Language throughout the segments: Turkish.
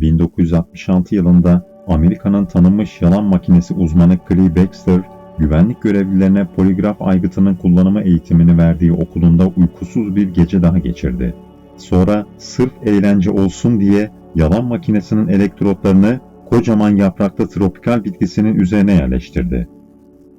1966 yılında Amerika'nın tanınmış yalan makinesi uzmanı Clay Baxter, güvenlik görevlilerine poligraf aygıtının kullanımı eğitimini verdiği okulunda uykusuz bir gece daha geçirdi. Sonra sırf eğlence olsun diye yalan makinesinin elektrotlarını kocaman yapraklı tropikal bitkisinin üzerine yerleştirdi.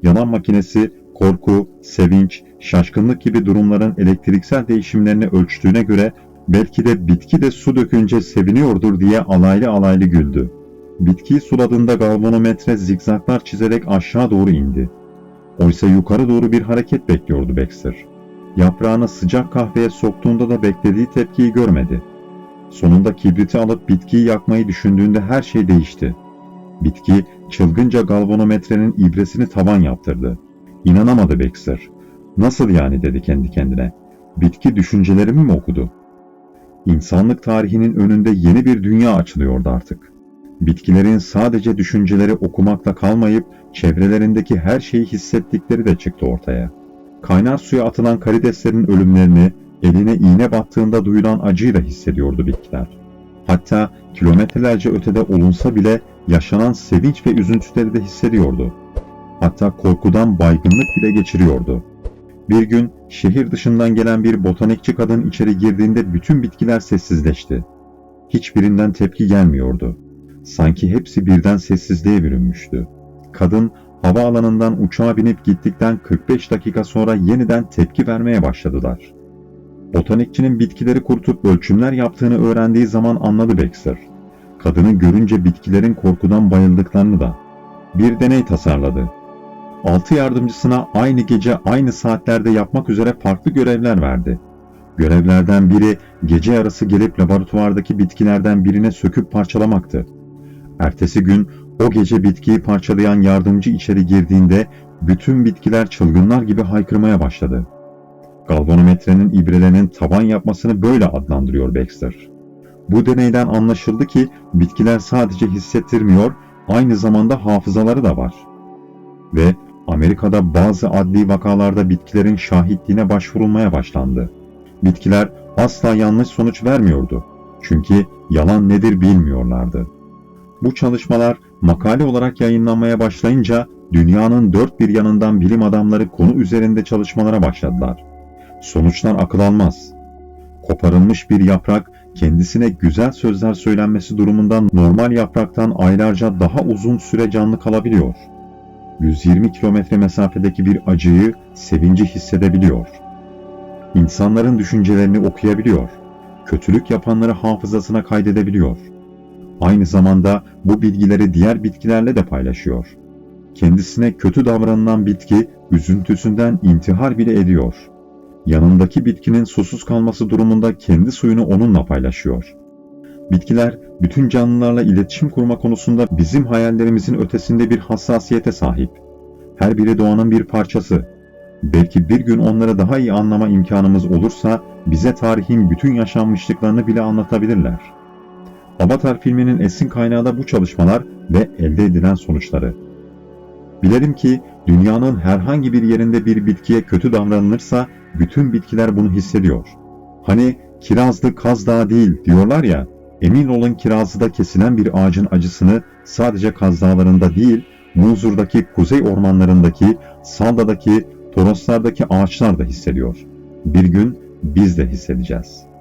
Yalan makinesi korku, sevinç, şaşkınlık gibi durumların elektriksel değişimlerini ölçtüğüne göre belki de bitki de su dökünce seviniyordur diye alaylı alaylı güldü. Bitkiyi suladığında galvanometre zigzaglar çizerek aşağı doğru indi. Oysa yukarı doğru bir hareket bekliyordu Baxter. Yaprağını sıcak kahveye soktuğunda da beklediği tepkiyi görmedi. Sonunda kibriti alıp bitkiyi yakmayı düşündüğünde her şey değişti. Bitki çılgınca galvanometrenin ibresini tavan yaptırdı. İnanamadı Baxter. Nasıl yani dedi kendi kendine. Bitki düşüncelerimi mi okudu? İnsanlık tarihinin önünde yeni bir dünya açılıyordu artık. Bitkilerin sadece düşünceleri okumakla kalmayıp çevrelerindeki her şeyi hissettikleri de çıktı ortaya. Kaynar suya atılan karideslerin ölümlerini, eline iğne battığında duyulan acıyı da hissediyordu bitkiler. Hatta kilometrelerce ötede olunsa bile yaşanan sevinç ve üzüntüleri de hissediyordu. Hatta korkudan baygınlık bile geçiriyordu. Bir gün şehir dışından gelen bir botanikçi kadın içeri girdiğinde bütün bitkiler sessizleşti. Hiçbirinden tepki gelmiyordu. Sanki hepsi birden sessizliğe bürünmüştü. Kadın havaalanından uçağa binip gittikten 45 dakika sonra yeniden tepki vermeye başladılar. Botanikçinin bitkileri kurutup ölçümler yaptığını öğrendiği zaman anladı Baxter. Kadını görünce bitkilerin korkudan bayıldıklarını da. Bir deney tasarladı. Altı yardımcısına aynı gece aynı saatlerde yapmak üzere farklı görevler verdi. Görevlerden biri gece yarısı gelip laboratuvardaki bitkilerden birine söküp parçalamaktı. Ertesi gün o gece bitkiyi parçalayan yardımcı içeri girdiğinde bütün bitkiler çılgınlar gibi haykırmaya başladı. Galvanometrenin ibrelerinin taban yapmasını böyle adlandırıyor Baxter. Bu deneyden anlaşıldı ki bitkiler sadece hissettirmiyor, aynı zamanda hafızaları da var. Ve Amerika'da bazı adli vakalarda bitkilerin şahitliğine başvurulmaya başlandı. Bitkiler asla yanlış sonuç vermiyordu. Çünkü yalan nedir bilmiyorlardı. Bu çalışmalar makale olarak yayınlanmaya başlayınca dünyanın dört bir yanından bilim adamları konu üzerinde çalışmalara başladılar. Sonuçlar akıl almaz. Koparılmış bir yaprak kendisine güzel sözler söylenmesi durumundan normal yapraktan aylarca daha uzun süre canlı kalabiliyor. 120 kilometre mesafedeki bir acıyı, sevinci hissedebiliyor. İnsanların düşüncelerini okuyabiliyor. Kötülük yapanları hafızasına kaydedebiliyor. Aynı zamanda bu bilgileri diğer bitkilerle de paylaşıyor. Kendisine kötü davranılan bitki üzüntüsünden intihar bile ediyor. Yanındaki bitkinin susuz kalması durumunda kendi suyunu onunla paylaşıyor. Bitkiler bütün canlılarla iletişim kurma konusunda bizim hayallerimizin ötesinde bir hassasiyete sahip. Her biri doğanın bir parçası. Belki bir gün onları daha iyi anlama imkanımız olursa bize tarihin bütün yaşanmışlıklarını bile anlatabilirler. Avatar filminin esin kaynağı da bu çalışmalar ve elde edilen sonuçları. Bilelim ki dünyanın herhangi bir yerinde bir bitkiye kötü davranılırsa bütün bitkiler bunu hissediyor. Hani kirazlı kaz dağı değil diyorlar ya, emin olun kirazlıda kesilen bir ağacın acısını sadece Kaz Dağları'nda değil, Munzur'daki kuzey ormanlarındaki, Salda'daki, Toroslar'daki ağaçlar da hissediyor. Bir gün biz de hissedeceğiz.''